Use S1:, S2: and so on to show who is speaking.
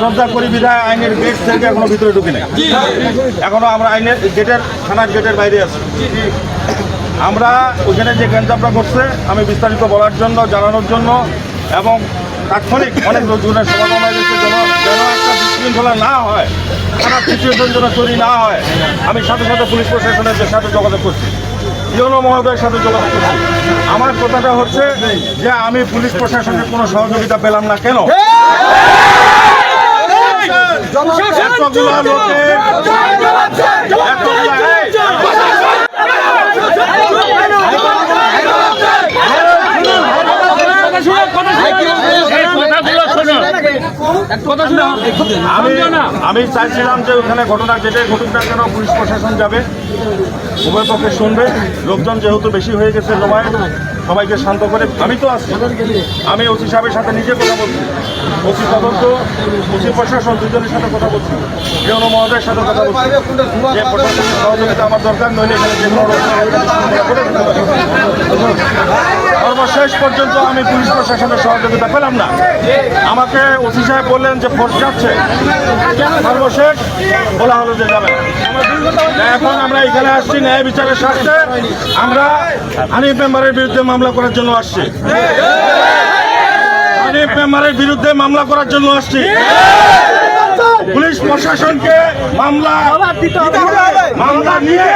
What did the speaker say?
S1: শ্রদ্ধা করি, বিধায় আইনের গেট থেকে এখনও ভিতরে ঢুকি নাই। এখনও আমরা আইনের গেটের, থানার গেটের বাইরে আছি। আমরা ওইখানে যে গ্যাঞ্জামটা করছে, আমি বিস্তারিত বলার জন্য, জানানোর জন্য, এবং তাৎক্ষণিক অনেক লোকজনের সমাগম যেন যেন একটা বিশৃঙ্খলা না হয় খারাপ সিচুয়েশন যেন তৈরি না হয়, আমি সাথে সাথে পুলিশ প্রশাসনের সাথে যোগাযোগ করছি। ইউনো মহোদয়ের সাথে যোগাযোগ করছি। আমার কথাটা হচ্ছে যে আমি পুলিশ প্রশাসনের কোনো সহযোগিতা পেলাম না। কেন? এতগুলো লোকের আমি আমি চাইছিলাম যে ওখানে ঘটনা যেটাই ঘটুক না কেন পুলিশ প্রশাসন যাবে। উভয় পক্ষে শুনবে। লোকজন যেহেতু বেশি হয়ে গেছে জমায় সবাইকে শান্ত করে। আমি তো আছি। আমি ওসি সাহেবের সাথে নিজে কথা বলছি। ওসি তদন্ত ওসি প্রশাসন দুজনের সাথে কথা বলছি। কেউ মহোদয়ের সাথে কথা বলছি। যে প্রশাসনের সহযোগিতা আমার দরকার নইলে এখানে যে কোনো সর্বশেষ পর্যন্ত আমি পুলিশ প্রশাসনের সহযোগিতা পেলাম না। আমাকে ওসি সাহেব বললেন যে ফোর্স যাচ্ছে। সর্বশেষ বলা হলো যে যাবে। এখন আমরা এখানে আসছি ন্যায় বিচারের স্বার্থে। আমরা হানিফ মেম্বারের বিরুদ্ধে মামলা করার জন্য আসছি। হানিফ মেম্বারের বিরুদ্ধে মামলা করার জন্য আসছি। পুলিশ প্রশাসনকে মামলা মামলা নিয়ে